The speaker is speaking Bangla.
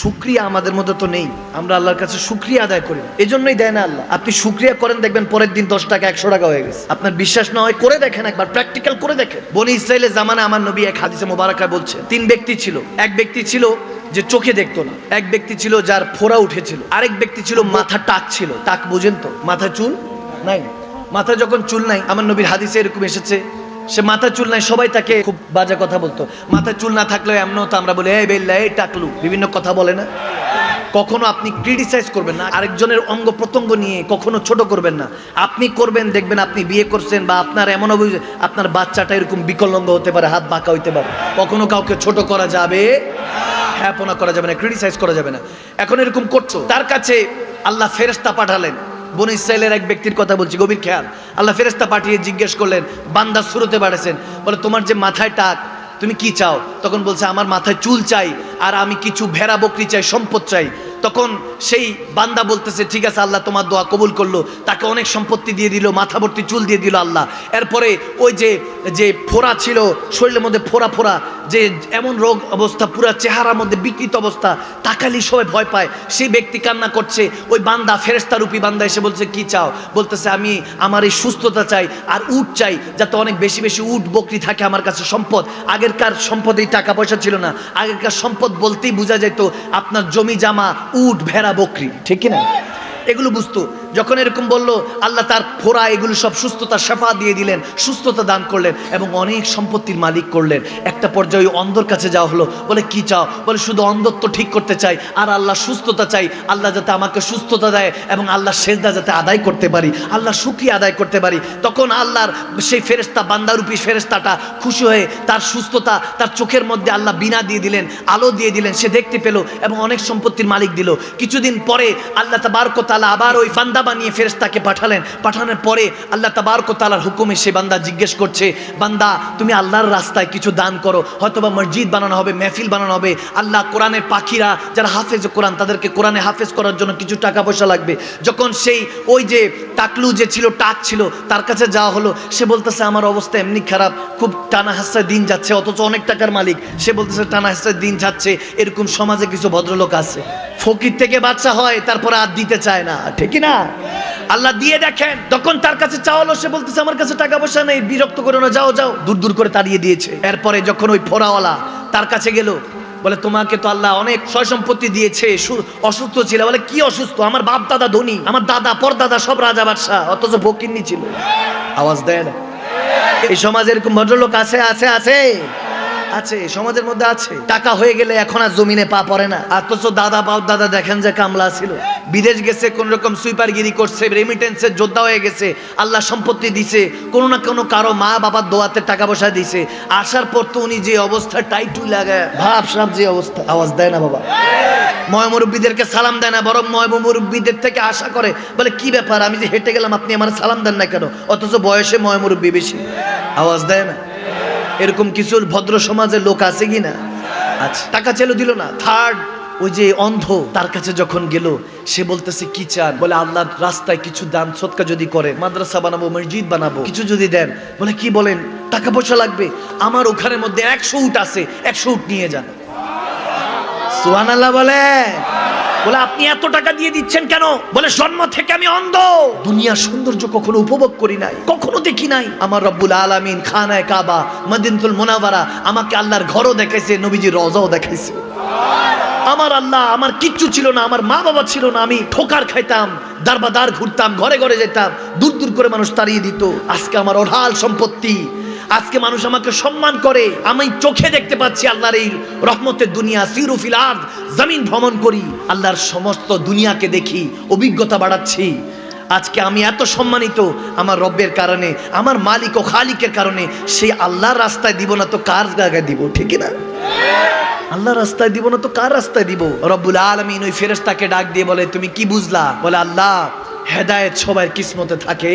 শুক্রিয়া আমাদের মধ্যে তো নেই। আমরা আল্লাহর কাছে শুক্রিয়া আদায় করি এই জন্যই দেয় না আল্লাহ। আপনি শুক্রিয়া করেন, দেখবেন পরের দিন দশ টাকা, একশো টাকা হয়ে গেছে। আপনার বিশ্বাস না হয় করে দেখেন একবার প্র্যাকটিক্যাল করে দেখেন। বনি ইসরায়েলের জামানা আমার নবী এক হাদিসে মোবারকায় বলছে তিন ব্যক্তি ছিল। এক ব্যক্তি ছিল যে চোখে দেখতো না। এক ব্যক্তি ছিল যার ফোড়া উঠেছিল। আরেক ব্যক্তি ছিল মাথা টাক ছিল। টাক বুঝেন তো? মাথা চুল নাই? মাথা যখন চুল নাই, আমার নবীর হাদিসে এরকম এসেছে সে মাথা চুল নাই, সবাই তাকে খুব বাজে কথা বলতো। মাথা চুল না থাকলেও এমনও তো আমরা বলি, এই বেল্লা, এই টাকলু। বিভিন্ন কথা বলে না। কখনো আপনি ক্রিটিসাইজ করবেন না, আরেকজনের অঙ্গ প্রত্যঙ্গ নিয়ে কখনো ছোট করবেন না। আপনি করবেন, দেখবেন আপনি বিয়ে করছেন বা আপনার এমন অভিযোগ, আপনার বাচ্চাটা এরকম বিকলঙ্গ হতে পারে, হাত বাঁকা হইতে পারে। কখনো কাউকে ছোট করা যাবে হ্যাপনা করা যাবে না ক্রিটিসাইজ করা যাবে না। এখন এরকম করছ। তার কাছে আল্লাহ ফেরেস্তা পাঠালেন। বন ইসরায়েলের এক ব্যক্তির কথা বলছি, গভীর খেয়াল। আল্লাহ ফেরেস্তা পাঠিয়ে জিজ্ঞেস করলেন, বান্দা শুরুতে বাড়েছেন। বলে, তোমার যে মাথায় টাক, তুমি কি চাও? তখন বলছে, আমার মাথায় চুল চাই, আর আমি কিছু ভেড়া বকরি চাই, সম্পদ চাই। তখন সেই বান্দা বলতেছে, ঠিক আছে, আল্লাহ তোমার দোয়া কবুল করল। তাকে অনেক সম্পত্তি দিয়ে দিল, মাথা ভর্তি চুল দিয়ে দিল আল্লাহ। এরপরে ওই যে যে ফোড়া ছিল, শরীরের মধ্যে ফোড়া ফোড়া, যে এমন রোগ অবস্থা, পুরা চেহারার মধ্যে বিকৃত অবস্থা, তাকালি সবাই ভয় পায়। সেই ব্যক্তি কান্না করছে, ওই বান্দা ফেরেস্তা রূপী বান্দা এসে বলছে, কি চাও? বলতেছে, আমি আমার এই সুস্থতা চাই আর উট চাই, যাতে অনেক বেশি বেশি উট, বকরি থাকে আমার কাছে সম্পদ। আগেরকার সম্পদেই টাকা পয়সা ছিল না। আগেরকার সম্পদ বলতেই বোঝা যেত আপনার জমি জামা উট ভেড়া বকরি ঠিক কিনা? এগুলো বুঝতো। যখন এরকম বলল, আল্লাহ তার ফোরা এগুলো সব সুস্থতা, শেফা দিয়ে দিলেন, সুস্থতা দান করলেন এবং অনেক সম্পত্তির মালিক করলেন। একটা পর্যায়ে অন্ধর কাছে যাওয়া হলো, বলে, কি চাও? বলে, শুধু অন্ধত্ব ঠিক করতে চাই, আর আল্লাহ সুস্থতা চাই। আল্লাহ যাতে আমাকে সুস্থতা দেয় এবং আল্লাহ সেজদা যাতে আদায় করতে পারি, আল্লাহ সুক্রিয়া আদায় করতে পারি। তখন আল্লাহর সেই ফেরেস্তা বান্দারূপী ফেরেস্তাটা খুশি হয়ে তার সুস্থতা, তার চোখের মধ্যে আল্লাহ বিনা দিয়ে দিলেন, আলো দিয়ে দিলেন, সে দেখতে পেল এবং অনেক সম্পত্তির মালিক দিল। কিছুদিন পরে আল্লাহ তাবারকতালা আবার ওই বান্দা বানিয়ে ফেরেস্তাকে পাঠালেন। পাঠানোর পরে আল্লাহ তাবারকতালার হুকুমে সে বান্দা জিজ্ঞেস করছে, বান্দা, তুমি আল্লাহর রাস্তায় কিছু দান করো। হয়তোবা মসজিদ বানানো হবে, মেহফিল বানানো হবে। আল্লাহ কোরআনের পাখিরা যারা হাফেজ কোরআন, তাদেরকে কোরআনে হাফেজ করার জন্য কিছু টাকা পয়সা লাগবে। যখন সেই, ওই যে টাকলু যে ছিল, টাক ছিল, তার কাছে যাওয়া হলো, সে বলতেছে, আমার অবস্থা এমনি খারাপ, খুব টানা হাস্তায় দিন যাচ্ছে, অথচ অনেক টাকার মালিক। সে বলতেছে, টানা হাস্তায় দিন যাচ্ছে, এরকম সমাজে কিছু ভদ্রলোক আছে। ফকির থেকে বাচ্চা হয়, তারপরে আর দিতে চায় না। ঠিক না আল্লাহ দিয়ে দেখেন, তখন তার কাছে চাওয়ালো, সে বলতেছে, আমার কাছে টাকা পয়সা নেই, বিরক্ত করো না, যাও যাও। দূর দূর করে তাড়িয়ে দিয়েছে। এরপরে যখন ওই ফোরাওয়ালা তার কাছে গেল, বলে, তোমাকে তো আল্লাহ অনেক সয় সম্পত্তি দিয়েছে অসুস্থ ছিল। বলে, কি অসুস্থ? আমার বাপ দাদা ধনী, আমার দাদা, পরদাদা সব রাজা বাদশাহ, অথচ ভকিন্নি ছিল। আওয়াজ দেয় না। এই সমাজে এরকম ভদ্রলোক আছে আছে আছে? আছে, সমাজের মধ্যে আছে। টাকা হয়ে গেলে এখন আর জমিনে পা পড়ে না। অথচ দাদা বাপ দাদা দেখেন যে কামলা ছিল। বিদেশ গেছে কোন রকম সুইপারগিরি করছে রেমিটেন্সের যোদ্ধা হয়ে গেছে, আল্লাহ সম্পত্তি দিছে, কোনো না কোনো কারও মা বাবার দোয়াতে টাকা পয়সা দিছে। আসার পর তো উনি যে অবস্থা টাইটুই লাগায় ভাব সাপ যে অবস্থা, আওয়াজ দেয় না বাবা। ময় মুরব্বীদেরকে সালাম দেয় না, বরং ময় মুরব্বীদের থেকে আশা করে। বলে, কি ব্যাপার? আমি যে হেঁটে গেলাম, আপনি আমার সালাম দেন না কেন? অথচ বয়সে ময় মুরব্বী বেশি। আওয়াজ দেয় না। এরকম কিছু ভদ্র সমাজের লোক আছে কি না? আচ্ছা। টাকা চেলো দিল না। থার্ড ওই যে অন্ধ তার কাছে যখন গেল সে বলতেছে কি চান? বলে আল্লাহ রাস্তায় কিছু দান সৎকা যদি করেন মাদ্রাসা বানাবো মসজিদ বানাবো কিছু যদি দেন। বলে কি বলেন? টাকা পয়সা লাগবে। আমার ওখানের মধ্যে একশো উট আছে একশো উট নিয়ে যান। সুহান আল্লাহ বলে বলে আপনি এত টাকা দিয়ে দিচ্ছেন কেন? বলে জন্ম থেকে আমি অন্ধ। দুনিয়ার সৌন্দর্য কখনো উপভোগ করি নাই। কখনো দেখি নাই। আমার রব্বুল আলামিন খানায় কাবা মদিনতুল মোনাবারা আমাকে আল্লাহর ঘরও দেখাইছে নবীজির রজাও দেখাইছে। আমার আল্লাহ আমার কিচ্ছু ছিল না আমার মা বাবা ছিল না। আমি ঠোকার খাইতাম দারবাদার ঘুরতাম ঘরে ঘরে যেতাম দূর দূর করে মানুষ তাড়িয়ে দিত। আজকে আমার অঢাল সম্পত্তি। আজকে মানুষ আমাকে সম্মান করে। আমি চোখে দেখতে পাচ্ছি আল্লাহর এই রহমতের দুনিয়া সিরুফিল আর্দ, জমিন ভ্রমণ করি। আল্লাহর সমস্ত দুনিয়াকে দেখি, অভিজ্ঞতা বাড়াচ্ছি। আজকে আমি এত সম্মানিত আমার রব্বের কারণে, আমার মালিক ও খালিকের কারণে সেই আল্লাহর রাস্তায় দিব না তো কার জায়গায় দিব, ঠিক না? আল্লাহ রাস্তায় দিব না তো কার রাস্তায় দিব? রব্বুল আলমিন ওই ফেরেস্তাকে ডাক দিয়ে বলে, তুমি কি বুঝলা? বলে, আল্লাহ হেদায়েত সবার কিসমতে থাকে।